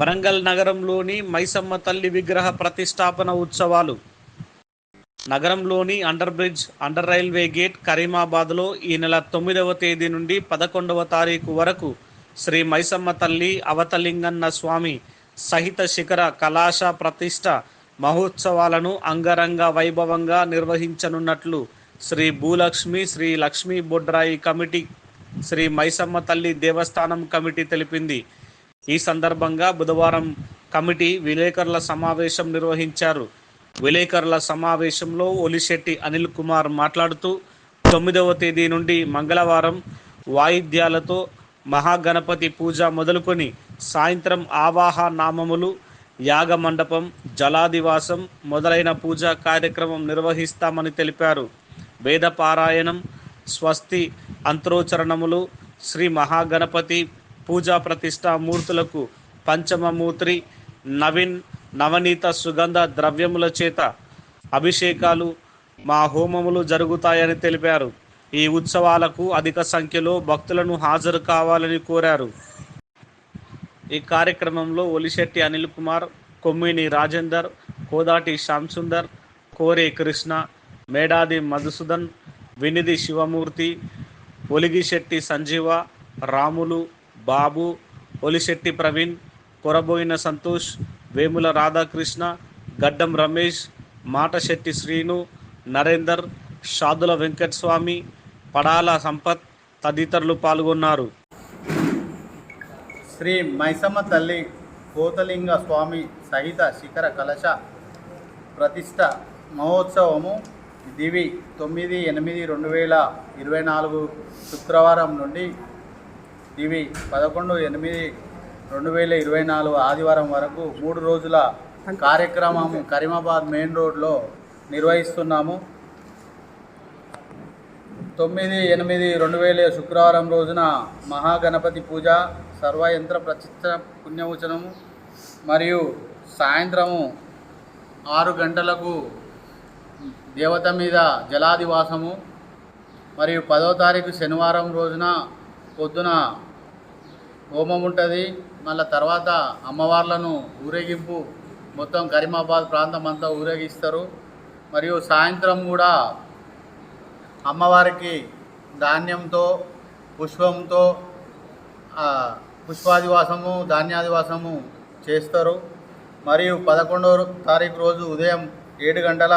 వరంగల్ నగరంలోని మైసమ్మ తల్లి విగ్రహ ప్రతిష్టాపన ఉత్సవాలు. నగరంలోని under bridge under railway gate కరీమాబాద్లో ఈ నెల తొమ్మిదవ తేదీ నుండి పదకొండవ తారీఖు వరకు శ్రీ మైసమ్మ తల్లి అవతలింగన్న స్వామి సహిత శిఖర కళాశ ప్రతిష్ట మహోత్సవాలను అంగరంగ వైభవంగా నిర్వహించనున్నట్లు శ్రీ భూలక్ష్మి శ్రీ లక్ష్మీ బొడ్రాయి కమిటీ శ్రీ మైసమ్మ తల్లి దేవస్థానం కమిటీ తెలిపింది. ఈ సందర్భంగా బుధవారం కమిటీ విలేకరుల సమావేశం నిర్వహించారు. విలేకరుల సమావేశంలో ఒలిశెట్టి అనిల్ కుమార్ మాట్లాడుతూ తొమ్మిదవ తేదీ నుండి మంగళవారం వాయిద్యాలతో మహాగణపతి పూజ మొదలుకొని సాయంత్రం ఆవాహ నామములు యాగ మండపం జలాదివాసం మొదలైన పూజా కార్యక్రమం నిర్వహిస్తామని తెలిపారు. వేద పారాయణం స్వస్తి అంత్రోచరణములు శ్రీ మహాగణపతి పూజా ప్రతిష్టా మూర్తులకు పంచమమూత్రి నవీన్ నవనీత సుగంధ ద్రవ్యముల చేత అభిషేకాలు మా హోమములు జరుగుతాయని తెలిపారు. ఈ ఉత్సవాలకు అధిక సంఖ్యలో భక్తులను హాజరు కావాలని కోరారు. ఈ కార్యక్రమంలో ఒలిశెట్టి అనిల్ కుమార్ కొమ్మిని రాజేందర్ కోదాటి శ్యామ్సుందర్ కోరే కృష్ణ మేడాది మధుసూదన్ వినిది శివమూర్తి ఒలిగిశెట్టి సంజీవ రాములు బాబు ఒలిశెట్టి ప్రవీణ్ కొరబోయిన సంతోష్ వేముల రాధాకృష్ణ గడ్డం రమేష్ మాటశెట్టి శ్రీను నరేందర్ షాదుల వెంకటస్వామి పడాల సంపత్ తదితరులు పాల్గొన్నారు. శ్రీ మైసమ్మ తల్లి కోతలింగ స్వామి సహిత శిఖర కలశ ప్రతిష్ట మహోత్సవము దివి తొమ్మిది ఎనిమిది రెండు వేల ఇరవై నాలుగు శుక్రవారం నుండి ఇవి పదకొండు ఎనిమిది రెండు వేల ఇరవై నాలుగు ఆదివారం వరకు మూడు రోజుల కార్యక్రమము కరీమాబాద్ మెయిన్ రోడ్లో నిర్వహిస్తున్నాము. తొమ్మిది ఎనిమిది రెండు వేల శుక్రవారం రోజున మహాగణపతి పూజ సర్వయంత్ర ప్రచిత పుణ్యవచనము మరియు సాయంత్రము ఆరు గంటలకు దేవత మీద జలాదివాసము మరియు పదో తారీఖు శనివారం రోజున పొద్దున హోమం ఉంటుంది. మళ్ళీ తర్వాత అమ్మవార్లను ఊరేగింపు మొత్తం కరీమాబాద్ ప్రాంతం అంతా ఊరేగిస్తారు. మరియు సాయంత్రం కూడా అమ్మవారికి ధాన్యంతో పుష్పంతో పుష్పాదివాసము ధాన్యాదివాసము చేస్తారు. మరియు పదకొండవ తారీఖు రోజు ఉదయం ఏడు గంటల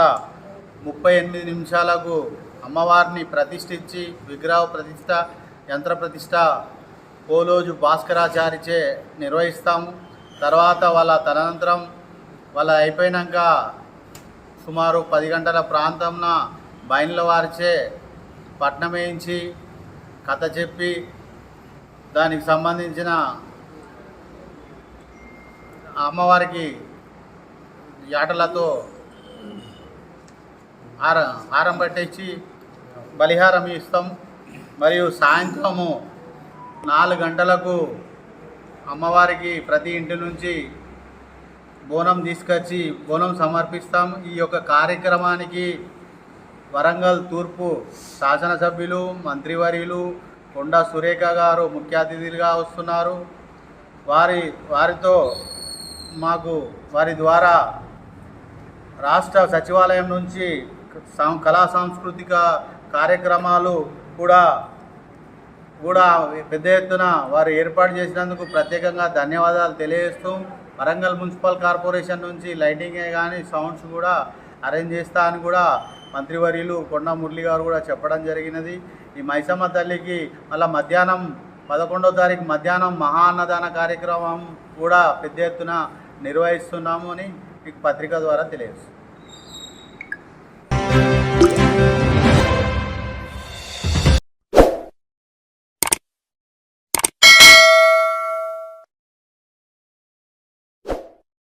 ముప్పై ఎనిమిది నిమిషాలకు అమ్మవారిని ప్రతిష్ఠించి విగ్రహ ప్రతిష్ట యంత్ర ప్రతిష్ట పోలోజు భాస్కరాచారిచే నిర్వహిస్తాము. తర్వాత వాళ్ళ తదనంతరం వాళ్ళ అయిపోయినాక సుమారు పది గంటల ప్రాంతంన బయన్ల వారిచే పట్నం వేయించి కథ చెప్పి దానికి సంబంధించిన అమ్మవారికి యాటలతో హార హారం పట్టించి బలిహారం ఇస్తాం. మరియు సాయంత్రము నాలుగు గంటలకు అమ్మవారికి ప్రతి ఇంటి నుంచి బోనం తీసుకొచ్చి బోనం సమర్పిస్తాం. ఈ యొక్క కార్యక్రమానికి వరంగల్ తూర్పు శాసనసభ్యులు మంత్రివర్యులు కొండా సురేఖ గారు ముఖ్య అతిథులుగా వస్తున్నారు. వారి వారితో మాకు వారి ద్వారా రాష్ట్ర సచివాలయం నుంచి కళా సాంస్కృతిక కార్యక్రమాలు కూడా కూడా పెద్ద ఎత్తున వారు ఏర్పాటు చేసినందుకు ప్రత్యేకంగా ధన్యవాదాలు తెలియజేస్తూ వరంగల్ మున్సిపల్ కార్పొరేషన్ నుంచి లైటింగే కానీ సౌండ్స్ కూడా అరేంజ్ చేస్తా అని కూడా మంత్రివర్యులు కొండ మురళి గారు కూడా చెప్పడం జరిగినది. ఈ మైసమ్మ తల్లికి మళ్ళీ మధ్యాహ్నం పదకొండో తారీఖు మధ్యాహ్నం మహా అన్నదాన కార్యక్రమం కూడా పెద్ద ఎత్తున నిర్వహిస్తున్నాము అని మీకు పత్రిక ద్వారా తెలియజేస్తుంది